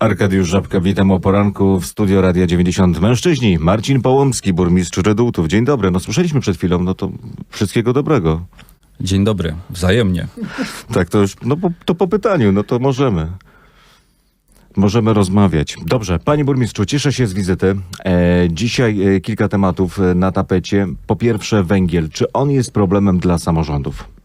Arkadiusz Żabka, witam o poranku w studio Radia 90. Mężczyźni, Marcin Połomski, burmistrz Redutów. Dzień dobry. No słyszeliśmy przed chwilą, no to wszystkiego dobrego. Dzień dobry, wzajemnie. Tak, to już, no to po pytaniu, no to możemy. Możemy rozmawiać. Dobrze, panie burmistrzu, cieszę się z wizyty. E, dzisiaj e, kilka tematów e, na tapecie. Po pierwsze, węgiel. Czy on jest problemem dla samorządów?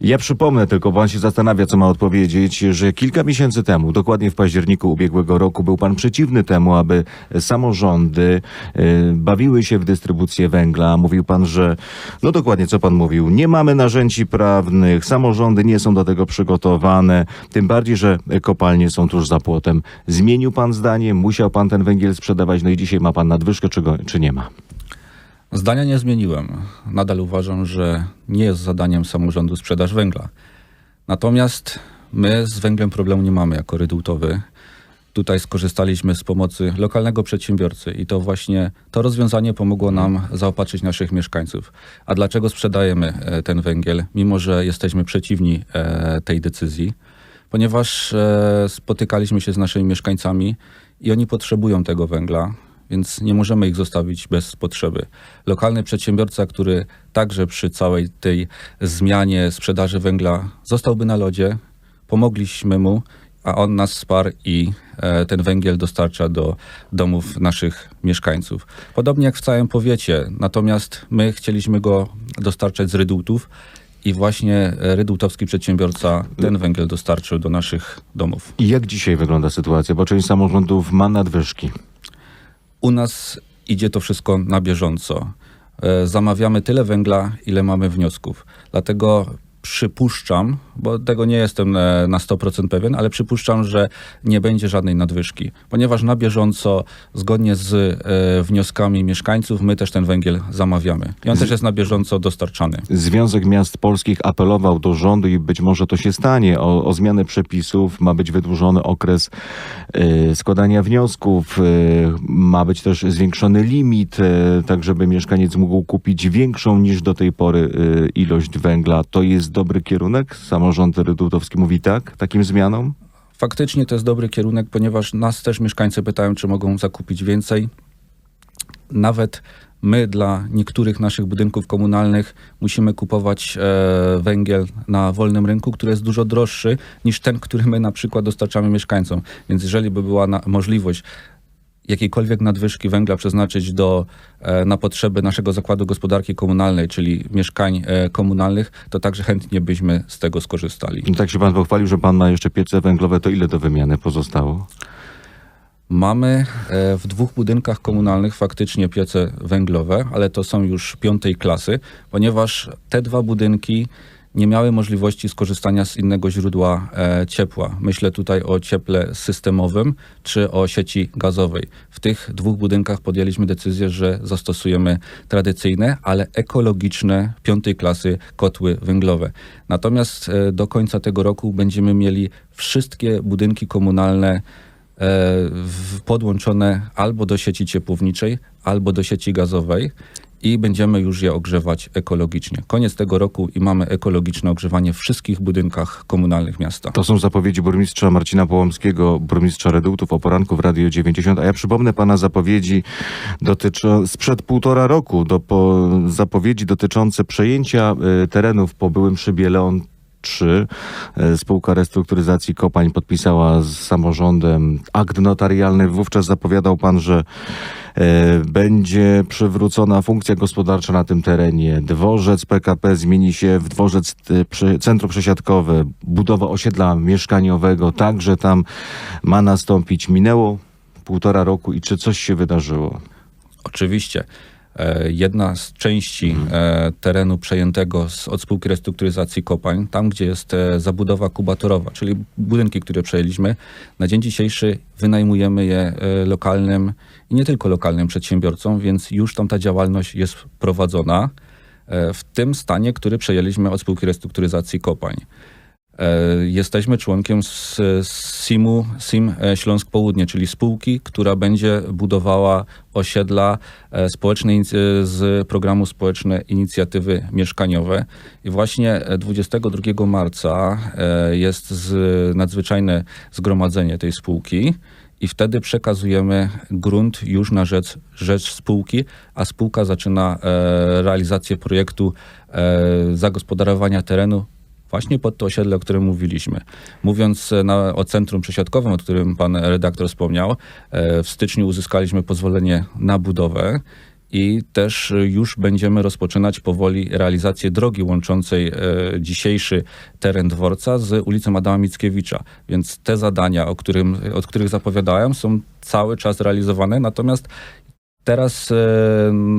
Ja przypomnę tylko, bo się zastanawia, co ma odpowiedzieć, że kilka miesięcy temu, dokładnie w październiku ubiegłego roku, był pan przeciwny temu, aby samorządy e, bawiły się w dystrybucję węgla. Mówił pan, że, no dokładnie co pan mówił, nie mamy narzędzi prawnych, samorządy nie są do tego przygotowane, tym bardziej, że kopalnie są tuż za płotem. Zmienił pan zdanie, musiał pan ten węgiel sprzedawać, no i dzisiaj ma pan nadwyżkę, czy, go, czy nie ma? Zdania nie zmieniłem. Nadal uważam, że nie jest zadaniem samorządu sprzedaż węgla. Natomiast my z węglem problemu nie mamy jako redutowy. Tutaj skorzystaliśmy z pomocy lokalnego przedsiębiorcy i to właśnie to rozwiązanie pomogło nam zaopatrzyć naszych mieszkańców. A dlaczego sprzedajemy e, ten węgiel, mimo że jesteśmy przeciwni e, tej decyzji? Ponieważ e, spotykaliśmy się z naszymi mieszkańcami i oni potrzebują tego węgla, więc nie możemy ich zostawić bez potrzeby. Lokalny przedsiębiorca, który także przy całej tej zmianie sprzedaży węgla zostałby na lodzie, pomogliśmy mu, a on nas wsparł i e, ten węgiel dostarcza do domów naszych mieszkańców. Podobnie jak w całym powiecie, natomiast my chcieliśmy go dostarczać z rydutów i właśnie e, rydutowski przedsiębiorca ten węgiel dostarczył do naszych domów. I jak dzisiaj wygląda sytuacja? Bo część samorządów ma nadwyżki. U nas idzie to wszystko na bieżąco. E, Zamawiamy tyle węgla, ile mamy wniosków. Dlatego przypuszczam, bo tego nie jestem e, na 100% pewien, ale przypuszczam, że nie będzie żadnej nadwyżki, ponieważ na bieżąco, zgodnie z e, wnioskami mieszkańców, my też ten węgiel zamawiamy. I on też jest na bieżąco dostarczany. Związek Miast Polskich apelował do rządu i być może to się stanie o, o zmianę przepisów. Ma być wydłużony okres e, składania wniosków, e, ma być też zwiększony limit, tak żeby mieszkaniec mógł kupić większą niż do tej pory ilość węgla. To jest dobry kierunek? Samorząd Redutowski mówi tak takim zmianom? Faktycznie to jest dobry kierunek, ponieważ nas też mieszkańcy pytają, czy mogą zakupić więcej. Nawet my dla niektórych naszych budynków komunalnych musimy kupować e, węgiel na wolnym rynku, który jest dużo droższy niż ten, który my na przykład dostarczamy mieszkańcom. Więc jeżeli by była na, możliwość jakiejkolwiek nadwyżki węgla przeznaczyć do, e, na potrzeby naszego zakładu gospodarki komunalnej, czyli mieszkań e, komunalnych, to także chętnie byśmy z tego skorzystali. I tak się pan pochwalił, że pan ma jeszcze piece węglowe, to ile do wymiany pozostało? Mamy e, w dwóch budynkach komunalnych faktycznie piece węglowe, ale to są już piątej klasy, ponieważ te dwa budynki nie miały możliwości skorzystania z innego źródła e, ciepła. Myślę tutaj o cieple systemowym czy o sieci gazowej. W tych dwóch budynkach podjęliśmy decyzję, że zastosujemy tradycyjne, ale ekologiczne piątej klasy kotły węglowe. Natomiast e, do końca tego roku będziemy mieli wszystkie budynki komunalne e, podłączone albo do sieci ciepłowniczej, albo do sieci gazowej i będziemy już je ogrzewać ekologicznie. Koniec tego roku i mamy ekologiczne ogrzewanie w wszystkich budynkach komunalnych miasta. To są zapowiedzi burmistrza Marcina Połomskiego, burmistrza Redutów o poranku w Radio 90. A ja przypomnę pana zapowiedzi dotyczą, sprzed półtora roku, do, po, zapowiedzi dotyczące przejęcia y, terenów po byłym szybie Leon 3. Y, Spółka restrukturyzacji kopalń podpisała z samorządem akt notarialny. Wówczas zapowiadał pan, że e, będzie przywrócona funkcja gospodarcza na tym terenie. Dworzec PKP zmieni się w dworzec e, centrum przesiadkowe. Budowa osiedla mieszkaniowego także tam ma nastąpić. Minęło półtora roku i czy coś się wydarzyło? Oczywiście. E, Jedna z części e, terenu przejętego z, od spółki restrukturyzacji kopalń, tam gdzie jest e, zabudowa kubatorowa, czyli budynki, które przejęliśmy, na dzień dzisiejszy wynajmujemy je lokalnym i nie tylko lokalnym przedsiębiorcom, więc już tam ta działalność jest prowadzona w tym stanie, który przejęliśmy od spółki restrukturyzacji kopalń. E, Jesteśmy członkiem s- SIM-u, SIM e, Śląsk Południe, czyli spółki, która będzie budowała osiedla e, społeczne z programu Społeczne Inicjatywy Mieszkaniowe. I właśnie e, 22 marca jest z, nadzwyczajne zgromadzenie tej spółki. I wtedy przekazujemy grunt już na rzecz, rzecz spółki, a spółka zaczyna realizację projektu zagospodarowania terenu właśnie pod to osiedle, o którym mówiliśmy. Mówiąc e, na, o centrum przesiadkowym, o którym pan redaktor wspomniał, e, w styczniu uzyskaliśmy pozwolenie na budowę i też e, już będziemy rozpoczynać powoli realizację drogi łączącej dzisiejszy teren dworca z ulicą Adama Mickiewicza. Więc te zadania, o, którym, o których zapowiadałem, są cały czas realizowane, natomiast teraz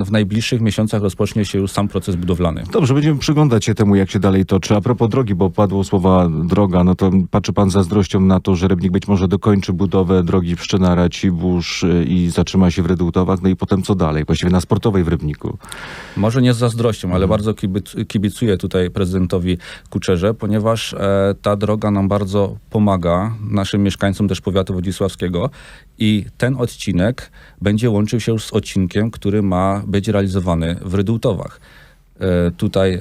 w najbliższych miesiącach rozpocznie się już sam proces budowlany. Dobrze, będziemy przyglądać się temu, jak się dalej toczy. A propos drogi, bo padło słowa droga, no to patrzy pan zazdrością na to, że Rybnik być może dokończy budowę drogi Pszczynara, Cibórz y, i zatrzyma się w Redułtowach, no i potem co dalej? Właściwie na sportowej w Rybniku. Może nie z zazdrością, ale bardzo kibic, kibicuję tutaj prezydentowi Kuczerze, ponieważ e, ta droga nam bardzo pomaga, naszym mieszkańcom też powiatu wodzisławskiego i ten odcinek będzie łączył się już z odcinkiem, który ma być realizowany w Rydułtowach. E, Tutaj e,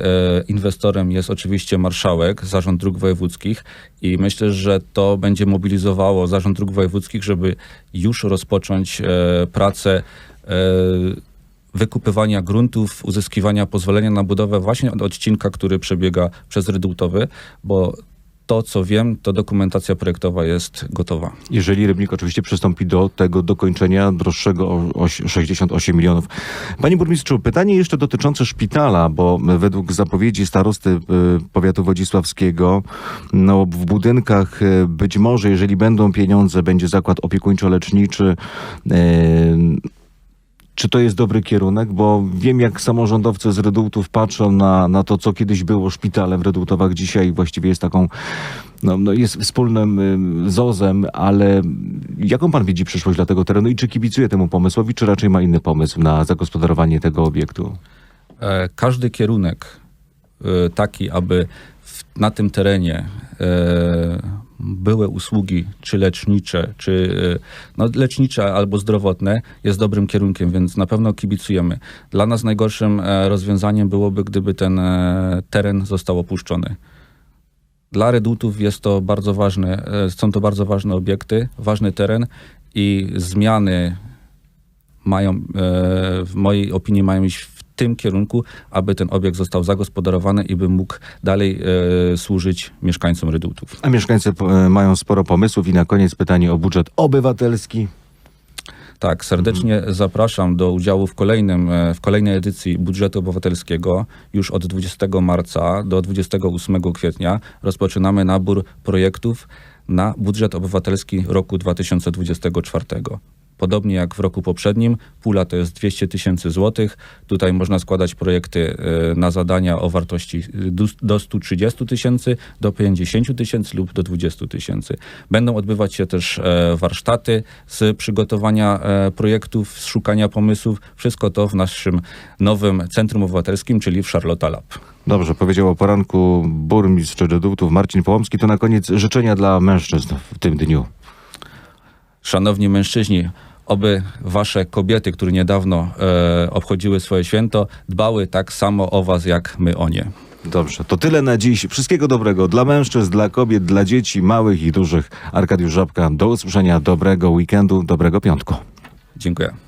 inwestorem jest oczywiście marszałek, Zarząd Dróg Wojewódzkich i myślę, że to będzie mobilizowało Zarząd Dróg Wojewódzkich, żeby już rozpocząć e, pracę wykupywania gruntów, uzyskiwania pozwolenia na budowę właśnie od odcinka, który przebiega przez Rydułtowy, bo to, co wiem, to dokumentacja projektowa jest gotowa. Jeżeli Rybnik oczywiście przystąpi do tego dokończenia droższego o, o 68 milionów. Panie burmistrzu, pytanie jeszcze dotyczące szpitala, bo według zapowiedzi starosty y, powiatu wodzisławskiego, no w budynkach y, być może, jeżeli będą pieniądze, będzie zakład opiekuńczo-leczniczy. Czy to jest dobry kierunek? Bo wiem, jak samorządowcy z Redułtów patrzą na, na to, co kiedyś było szpitalem w Redułtowach, dzisiaj właściwie jest taką, no, no jest wspólnym ym, zozem, ale jaką pan widzi przyszłość dla tego terenu i czy kibicuje temu pomysłowi, czy raczej ma inny pomysł na zagospodarowanie tego obiektu? E, Każdy kierunek e, taki, aby w, na tym terenie e, były usługi, czy lecznicze, czy e, no, lecznicze albo zdrowotne, jest dobrym kierunkiem, więc na pewno kibicujemy. Dla nas najgorszym e, rozwiązaniem byłoby, gdyby ten e, teren został opuszczony. Dla redutów jest to bardzo ważne, są to bardzo ważne obiekty, ważny teren i zmiany mają, w mojej opinii, mają iść tym kierunku, aby ten obiekt został zagospodarowany i by mógł dalej e, służyć mieszkańcom redutów. A mieszkańcy e, mają sporo pomysłów i na koniec pytanie o budżet obywatelski. Tak, serdecznie zapraszam do udziału w, kolejnym, e, w kolejnej edycji budżetu obywatelskiego. Już od 20 marca do 28 kwietnia rozpoczynamy nabór projektów na budżet obywatelski roku 2024. Podobnie jak w roku poprzednim, pula to jest 200 tysięcy złotych. Tutaj można składać projekty e, na zadania o wartości e, do- do 130 tysięcy, do 50 tysięcy lub do 20 tysięcy. Będą odbywać się też e, warsztaty z przygotowania projektów, z szukania pomysłów. Wszystko to w naszym nowym Centrum Obywatelskim, czyli w Charlotte Lab. Dobrze, powiedział o poranku burmistrz Redułtów Marcin Połomski. To na koniec życzenia dla mężczyzn w tym dniu. Szanowni mężczyźni, oby wasze kobiety, które niedawno e, obchodziły swoje święto, dbały tak samo o was, jak my o nie. Dobrze, to tyle na dziś. Wszystkiego dobrego dla mężczyzn, dla kobiet, dla dzieci, małych i dużych. Arkadiusz Żabka, do usłyszenia, dobrego weekendu, dobrego piątku. Dziękuję.